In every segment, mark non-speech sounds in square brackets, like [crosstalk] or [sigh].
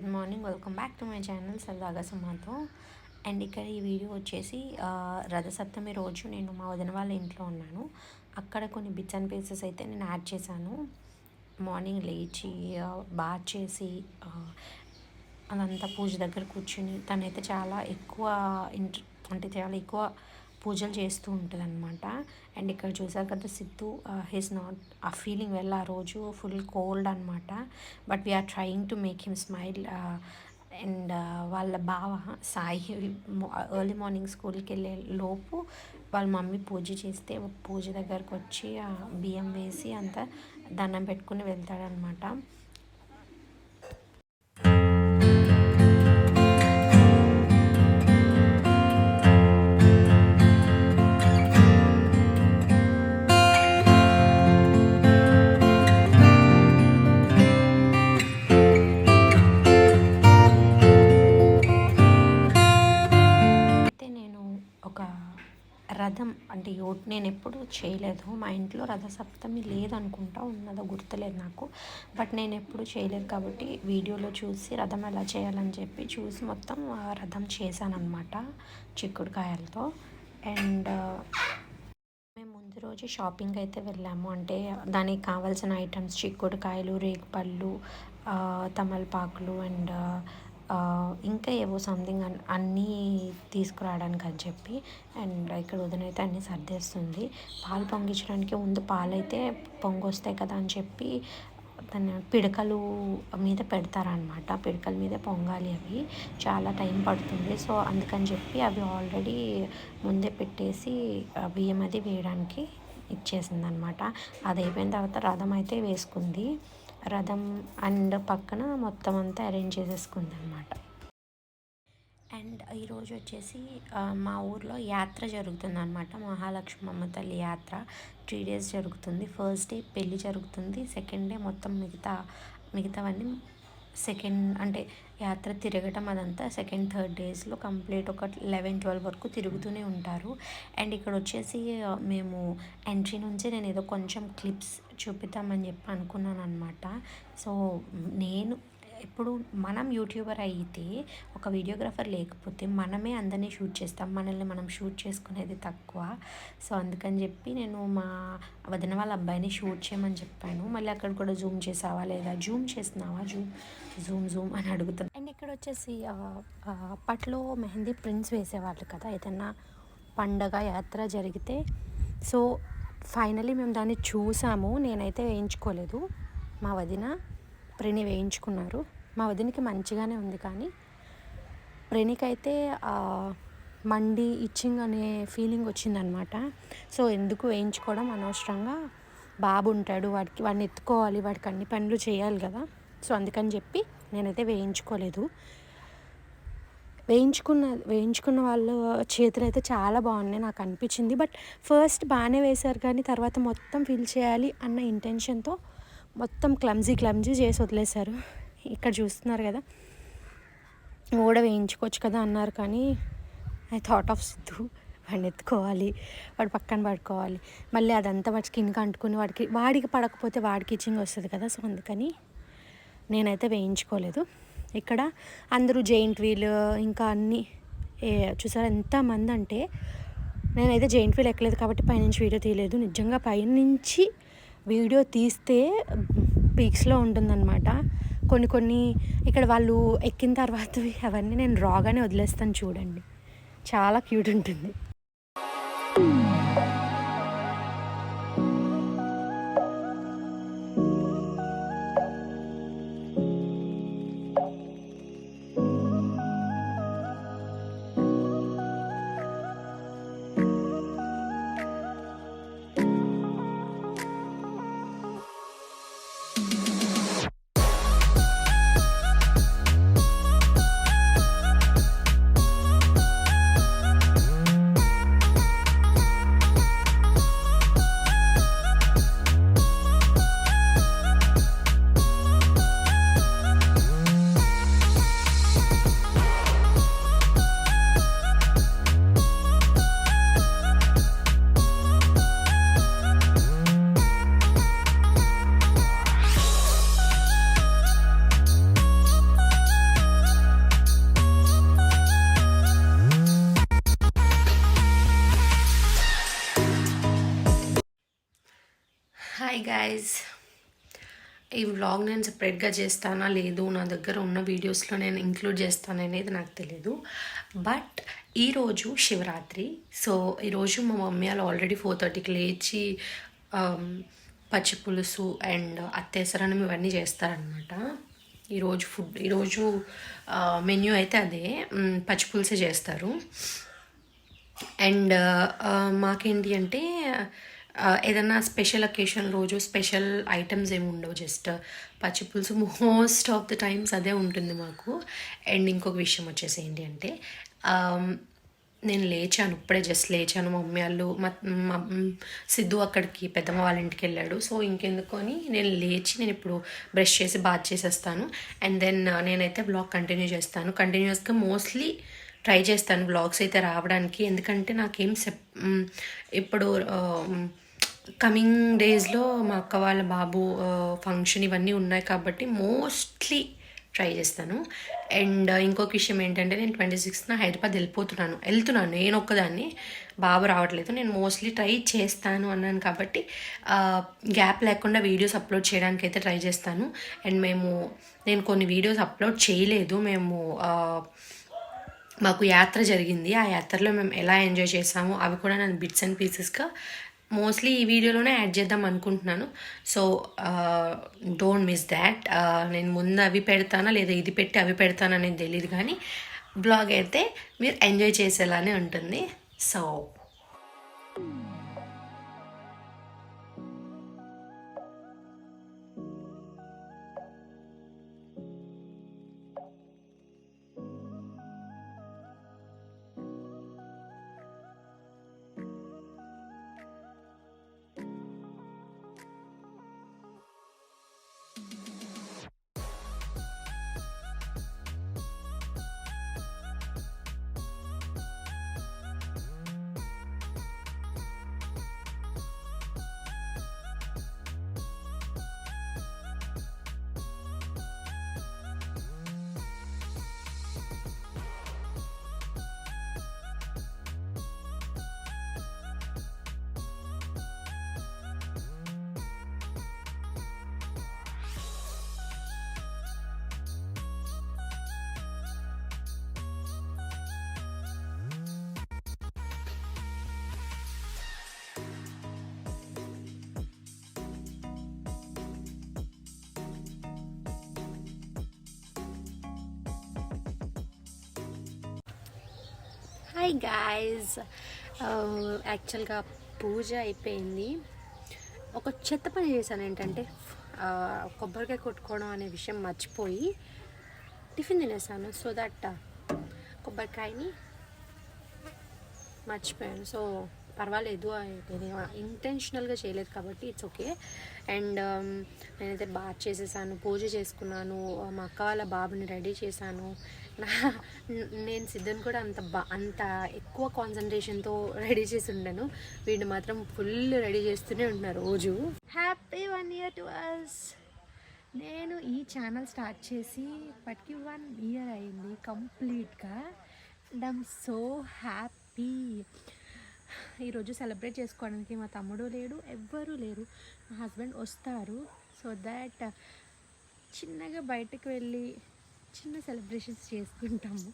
Good morning. Welcome back to my channel సరదాగా సుమాతో. And ఇక్కడ ఈ వీడియో వచ్చేసి రథసప్తమి రోజు నేను మా వదిన వాళ్ళ ఇంట్లో ఉన్నాను. అక్కడ కొన్ని బిట్స్ అండ్ పీసెస్ అయితే నేను యాడ్ చేశాను. మార్నింగ్ లేచి బాత్ చేసి అదంతా పూజ దగ్గర కూర్చుని తనైతే చాలా ఎక్కువ ఇంట్ర అంటే చాలా ఎక్కువ పూజలు చేస్తూ ఉంటుంది అనమాట అండ్ ఇక్కడ చూసారు కదా Siddhu uh, his not ah feeling well ఆ రోజు ఫుల్ కోల్డ్ అనమాట but we're trying to make him smile and వాళ్ళ బావ సాయి ఎర్లీ మార్నింగ్ స్కూల్కి వెళ్ళే లోపు వాళ్ళ మమ్మీ పూజ చేస్తే పూజ దగ్గరకు వచ్చి బియ్యం వేసి అంతా దండం పెట్టుకుని వెళ్తాడనమాట రథం అంటే యోట్ నేను ఎప్పుడు చేయలేదు. మా ఇంట్లో రథ సప్తమి లేదనుకుంటా ఉన్నదో గుర్తులేదు నాకు. బట్ నేను ఎప్పుడు చేయలేదు కాబట్టి వీడియోలో చూసి రథం ఎలా చేయాలని చెప్పి చూసి మొత్తం రథం చేశానమాట చిక్కుడుకాయలతో. అండ్ మేము ముందు రోజు షాపింగ్ అయితే వెళ్ళాము. అంటే దానికి కావాల్సిన ఐటమ్స్ చిక్కుడుకాయలు రేగుపళ్ళు తమలపాకులు అండ్ ఇంకా ఏవో సంథింగ్ అన్నీ తీసుకురావడానికి అని చెప్పి అండ్ ఇక్కడ వదినైతే అన్నీ సర్దేస్తుంది. పాలు పొంగించడానికి ముందు పాలైతే పొంగొస్తాయి కదా అని చెప్పి తన పిడకలు మీద పెడతారనమాట పిడకల మీద పొంగాలి అవి. చాలా టైం పడుతుంది. సో అందుకని చెప్పి అవి ఆల్రెడీ ముందే పెట్టేసి బియ్యం అది వేయడానికి ఇచ్చేసింది అనమాట అది అయిపోయిన తర్వాత రథం అయితే వేసుకుంది. రథం అండ్ పక్కన మొత్తం అంతా అరేంజ్ చేసేసుకుంది అనమాట అండ్ ఈరోజు వచ్చేసి మా ఊర్లో యాత్ర జరుగుతుంది అనమాట మహాలక్ష్మమ్మ తల్లి యాత్ర త్రీ డేస్ జరుగుతుంది. ఫస్ట్ డే పెళ్ళి జరుగుతుంది. సెకండ్ డే మొత్తం మిగతా మిగతావన్నీ సెకండ్ అంటే యాత్ర తిరగటం అదంతా సెకండ్ థర్డ్ డేస్లో కంప్లీట్ ఒక లెవెన్ ట్వెల్వ్ వరకు తిరుగుతూనే ఉంటారు. అండ్ ఇక్కడ వచ్చేసి మేము ఎంట్రీ నుంచి నేను ఏదో కొంచెం క్లిప్స్ చూపిద్దామని చెప్పి అనుకున్నాను అనమాట సో నేను ఇప్పుడు మనం యూట్యూబర్ అయితే ఒక వీడియోగ్రాఫర్ లేకపోతే మనమే అందరినీ షూట్ చేస్తాం. మనల్ని మనం షూట్ చేసుకునేది తక్కువ. సో అందుకని చెప్పి నేను మా వదిన వాళ్ళ అబ్బాయిని షూట్ చేయమని చెప్పాను. మళ్ళీ అక్కడ కూడా జూమ్ చేసావా లేదా? జూమ్ చేస్తున్నావా? జూమ్ జూమ్ జూమ్ అని అడుగుతాను అండ్ ఇక్కడ వచ్చేసి అప్పట్లో మెహందీ ప్రింట్స్ వేసేవాళ్ళు కదా ఏదన్నా పండగ యాత్ర జరిగితే. సో ఫైనలీ మేము దాన్ని చూసాము. నేనైతే వేయించుకోలేదు. మా వదిన ప్రేణి వేయించుకున్నారు. మా వదినకి మంచిగానే ఉంది కానీ ప్రెనికైతే ఆ, మండి ఇచ్చింగ్ అనే ఫీలింగ్ వచ్చిందనమాట. సో ఎందుకు వేయించుకోవడం అనవసరంగా బాబు ఉంటాడు. వాడికి వాడిని ఎత్తుకోవాలి. వాడికి అన్ని పనులు చేయాలి కదా. సో అందుకని చెప్పి నేనైతే వేయించుకోలేదు. వేయించుకున్న వేయించుకున్న వాళ్ళ చేతులు అయితే చాలా బాగున్నాయి నాకు అనిపించింది. బట్ ఫస్ట్ బాగానే వేశారు కానీ తర్వాత మొత్తం ఫిల్ చేయాలి అన్న ఇంటెన్షన్తో మొత్తం క్లమ్జీ క్లమ్జీ చేసి వదిలేశారు. ఇక్కడ చూస్తున్నారు కదా. ఓడ వేయించుకోవచ్చు కదా అన్నారు కానీ ఐ థాట్ ఆఫ్ సిద్ధు. వాడిని ఎత్తుకోవాలి వాడు పక్కన పడుకోవాలి. మళ్ళీ అదంతా వాడి స్కిన్కి అంటుకుని వాడికి వాడికి పడకపోతే వాడికి ఇచ్చింగ్ వస్తుంది కదా. సో అందుకని నేనైతే వేయించుకోలేదు. ఇక్కడ అందరూ జెయింట్ వీల్ ఇంకా అన్నీ. ఏ చూసారా ఎంతమంది అంటే నేనైతే జెయింట్ వీల్ ఎక్కలేదు కాబట్టి పైనుంచి వీడియో తీయలేదు. నిజంగా పైనుంచి వీడియో తీస్తే పీక్స్లో ఉంటుందన్నమాట. కొన్ని కొన్ని ఇక్కడ వాళ్ళు ఎక్కిన తర్వాత [laughs] అవన్నీ నేను రాగానే వదిలేస్తాను చూడండి. చాలా క్యూట్ ఉంటుంది. హాయ్ ఈ వ్లాగ్ నేను సపరేట్గా చేస్తానా లేదు నా దగ్గర ఉన్న వీడియోస్లో నేను ఇంక్లూడ్ చేస్తాను అనేది నాకు తెలియదు బట్ ఈరోజు శివరాత్రి సో ఈరోజు మా మమ్మీ వాళ్ళు ఆల్రెడీ ఫోర్ థర్టీకి లేచి um, పచ్చి పులుసు అండ్ అత్తేసరనం ఇవన్నీ చేస్తారనమాట ఈరోజు ఫుడ్ ఈరోజు మెన్యూ అయితే అదే. పచ్చి పులుసే చేస్తారు. అండ్ మాకేంటి అంటే ఏదైనా ఏదన్నా స్పెషల్ అకేషన్ రోజు స్పెషల్ ఐటమ్స్ ఏమి ఉండవు జస్ట్ పచ్చిపులుసు మోస్ట్ ఆఫ్ ద టైమ్స్ అదే ఉంటుంది మాకు. అండ్ ఇంకొక విషయం వచ్చేసి ఏంటి అంటే నేను లేచాను ఇప్పుడే జస్ట్ లేచాను. మా మమ్మీ వాళ్ళు మా సిద్ధు అక్కడికి పెద్దమ్మ వాళ్ళ ఇంటికి వెళ్ళాడు. సో ఇంకెందుకు అని నేను లేచి నేను ఇప్పుడు బ్రష్ చేసి బాత్ చేసేస్తాను. అండ్ దెన్ నేనైతే బ్లాగ్ కంటిన్యూ చేస్తాను. కంటిన్యూస్గా మోస్ట్లీ ట్రై చేస్తాను బ్లాగ్స్ అయితే రావడానికి. ఎందుకంటే నాకేం సెప్ ఇప్పుడు కమింగ్ డేస్లో మా అక్క వాళ్ళ బాబు ఫంక్షన్ ఇవన్నీ ఉన్నాయి కాబట్టి మోస్ట్లీ ట్రై చేస్తాను. అండ్ ఇంకొక విషయం ఏంటంటే నేను ట్వంటీ సిక్స్త్న హైదరాబాద్ వెళ్ళిపోతున్నాను. వెళ్తున్నాను నేను ఒక్కదాన్ని. బాబు రావట్లేదు. నేను మోస్ట్లీ ట్రై చేస్తాను అన్నాను కాబట్టి గ్యాప్ లేకుండా వీడియోస్ అప్లోడ్ చేయడానికి అయితే ట్రై చేస్తాను. అండ్ మేము నేను కొన్ని వీడియోస్ అప్లోడ్ చేయలేదు. మేము మాకు యాత్ర జరిగింది. ఆ యాత్రలో మేము ఎలా ఎంజాయ్ చేసామో అవి కూడా నేను బిట్స్ అండ్ పీసెస్గా మోస్ట్లీ ఈ వీడియోలోనే యాడ్ చేద్దాం అనుకుంటున్నాను. సో డోంట్ మిస్ దాట్ నేను ముందు అవి పెడతానా లేదా ఇది పెట్టి అవి పెడతానా అనేది తెలియదు కానీ బ్లాగ్ అయితే మీరు ఎంజాయ్ చేసేలానే ఉంటుంది. సో హాయ్ గాయస్ యాక్చువల్గా పూజ అయిపోయింది. ఒక చెత్త పని చేశాను ఏంటంటే కొబ్బరికాయ కొట్టుకోవడం అనే విషయం మర్చిపోయి టిఫిన్ తినేసాను. సో దట్ uh, కొబ్బరికాయని మర్చిపోయాను. సో పర్వాలేదు ఇంటెన్షనల్గా చేయలేదు కాబట్టి ఇట్స్ ఓకే అండ్ నేనైతే బాత్ చేసేసాను పూజ చేసుకున్నాను మా అక్క వాళ్ళ బాబుని రెడీ చేశాను. నేను సిద్ధుని కూడా అంత బా అంత ఎక్కువ కాన్సన్ట్రేషన్తో రెడీ చేసి ఉండను. వీడిని మాత్రం ఫుల్ రెడీ చేస్తూనే ఉంటున్నారు రోజు. Happy one year to us నేను ఈ ఛానల్ స్టార్ట్ చేసి ఇప్పటికి వన్ ఇయర్ అయింది కంప్లీట్గా అండ్ ఐమ్ సో హ్యాపీ ఈరోజు సెలబ్రేట్ చేసుకోవడానికి మా తమ్ముడు లేడు ఎవ్వరూ లేరు. మా హస్బెండ్ వస్తారు. సో దాట్ చిన్నగా బయటకు వెళ్ళి చిన్న సెలబ్రేషన్స్ చేసుకుంటాము.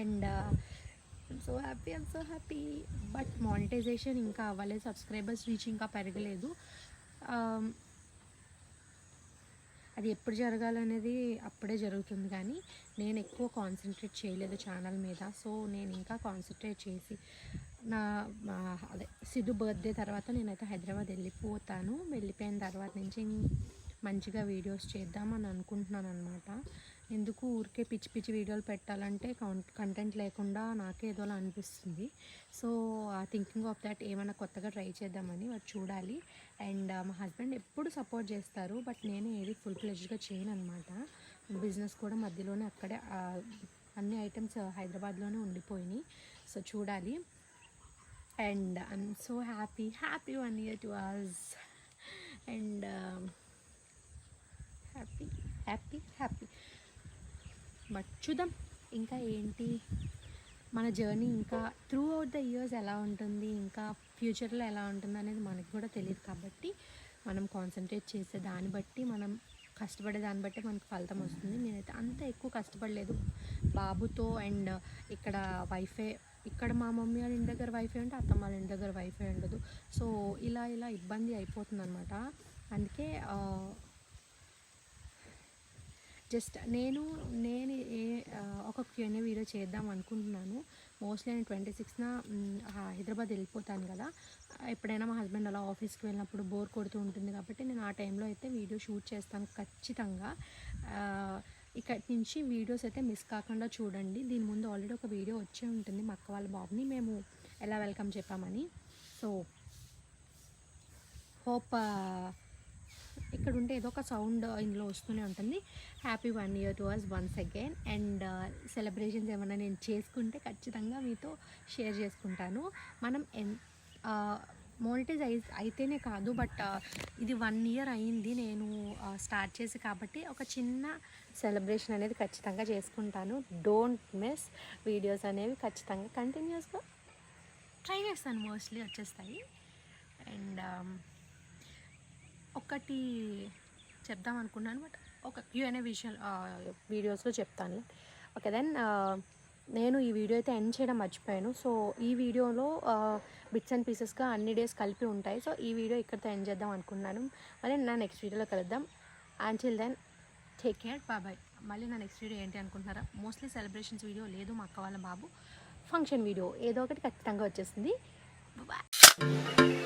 And so happy I'm so happy but monetization ఇంకా అవ్వలేదు. సబ్స్క్రైబర్స్ రీచ్ ఇంకా పెరగలేదు. అది ఎప్పుడు జరగాలనేది అప్పుడే జరుగుతుంది కానీ నేను ఎక్కువ కాన్సన్ట్రేట్ చేయలేదు ఛానల్ మీద. సో నేను ఇంకా కాన్సన్ట్రేట్ చేసి నా అదే సిద్ధు బర్త్డే తర్వాత నేనైతే హైదరాబాద్ వెళ్ళిపోతాను. వెళ్ళిపోయిన తర్వాత నుంచి మంచిగా వీడియోస్ చేద్దామని అనుకుంటున్నాను అనమాట ఎందుకు ఊరికే పిచ్చి పిచ్చి వీడియోలు పెట్టాలంటే కంటెంట్ లేకుండా నాకే ఏదోలా అనిపిస్తుంది. సో ఆ థింకింగ్ ఆఫ్ దాట్ ఏమైనా కొత్తగా ట్రై చేద్దామని వారు చూడాలి. అండ్ మా హస్బెండ్ ఎప్పుడు సపోర్ట్ చేస్తారు బట్ నేను ఏది ఫుల్ ఫ్లెజ్డ్గా చేయను అనమాట బిజినెస్ కూడా మధ్యలోనే అక్కడే అన్ని ఐటమ్స్ హైదరాబాద్లోనే ఉండిపోయినాయి. సో చూడాలి. And I'm so happy happy one year to us and happy happy happy. But చూద్దాం ఇంకా ఏంటి? మన జర్నీ ఇంకా త్రూ అవుట్ ద ఇయర్స్ ఎలా ఉంటుంది? ఇంకా ఫ్యూచర్లో ఎలా ఉంటుంది అనేది మనకు కూడా తెలియదు కాబట్టి మనం కాన్సన్ట్రేట్ చేసే దాన్ని బట్టి మనం కష్టపడే దాన్ని బట్టి మనకు ఫలితం వస్తుంది. నేనైతే అంత ఎక్కువ కష్టపడలేదు. బాబుతో అండ్ ఇక్కడ వైఫై ఇక్కడ మా మమ్మీ వాళ్ళ ఇంటి దగ్గర వైఫై ఉంటే అత్తమ్మ వాళ్ళ ఇంటి దగ్గర వైఫై ఉండదు. సో ఇలా ఇలా ఇబ్బంది అయిపోతుంది అనమాట అందుకే జస్ట్ నేను నేను ఏ ఒక క్యూఎన్ఏ వీడియో చేద్దాం అనుకుంటున్నాను. మోస్ట్లీ నేను ట్వంటీ సిక్స్న హైదరాబాద్ వెళ్ళిపోతాను కదా. ఎప్పుడైనా మా హస్బెండ్ అలా ఆఫీస్కి వెళ్ళినప్పుడు బోర్ కొడుతూ ఉంటుంది కాబట్టి నేను ఆ టైంలో అయితే వీడియో షూట్ చేస్తాను ఖచ్చితంగా. ఇక్కడి నుంచి వీడియోస్ అయితే మిస్ కాకుండా చూడండి. దీని ముందు ఆల్రెడీ ఒక వీడియో వచ్చే ఉంటుంది మా అక్క వాళ్ళ బాబుని. మేము ఎలా వెల్కమ్ చెప్పామని. సో హోప్ ఇక్కడ ఉంటే ఏదో ఒక సౌండ్ ఇందులో వస్తూనే ఉంటుంది. Happy one year to us once again and celebrations ఏమైనా నేను చేసుకుంటే ఖచ్చితంగా మీతో షేర్ చేసుకుంటాను. మనం ఎన్ మోనిటైజ్ అయి అయితేనే కాదు బట్ uh, ఇది వన్ ఇయర్ అయింది నేను uh, స్టార్ట్ చేసి కాబట్టి ఒక చిన్న సెలబ్రేషన్ అనేది ఖచ్చితంగా చేసుకుంటాను. డోంట్ మిస్ వీడియోస్ అనేవి ఖచ్చితంగా కంటిన్యూస్గా ట్రై చేస్తాను మోస్ట్లీ వచ్చేస్తాయి. అండ్ ఒకటి చెప్దాం అనుకున్నాను బట్ ఒక క్యూఎన్ఏ విషయం వీడియోస్లో చెప్తాను. ఓకే దెన్ నేను ఈ వీడియో అయితే ఎండ్ చేయడం మర్చిపోయాను. సో ఈ వీడియోలో బిట్స్ అండ్ పీసెస్గా అన్ని డేస్ కలిపి ఉంటాయి. సో ఈ వీడియో ఇక్కడితో ఎండ్ చేద్దాం అనుకున్నాను. మళ్ళీ నా నెక్స్ట్ వీడియోలో కలుద్దాం. Until then take care bye మళ్ళీ నా నెక్స్ట్ వీడియో ఏంటి అనుకుంటున్నారా? మోస్ట్లీ సెలబ్రేషన్స్ వీడియో లేదు మా అక్క వాళ్ళ బాబు. ఫంక్షన్ వీడియో ఏదో ఒకటి ఖచ్చితంగా వచ్చేసింది. బాయ్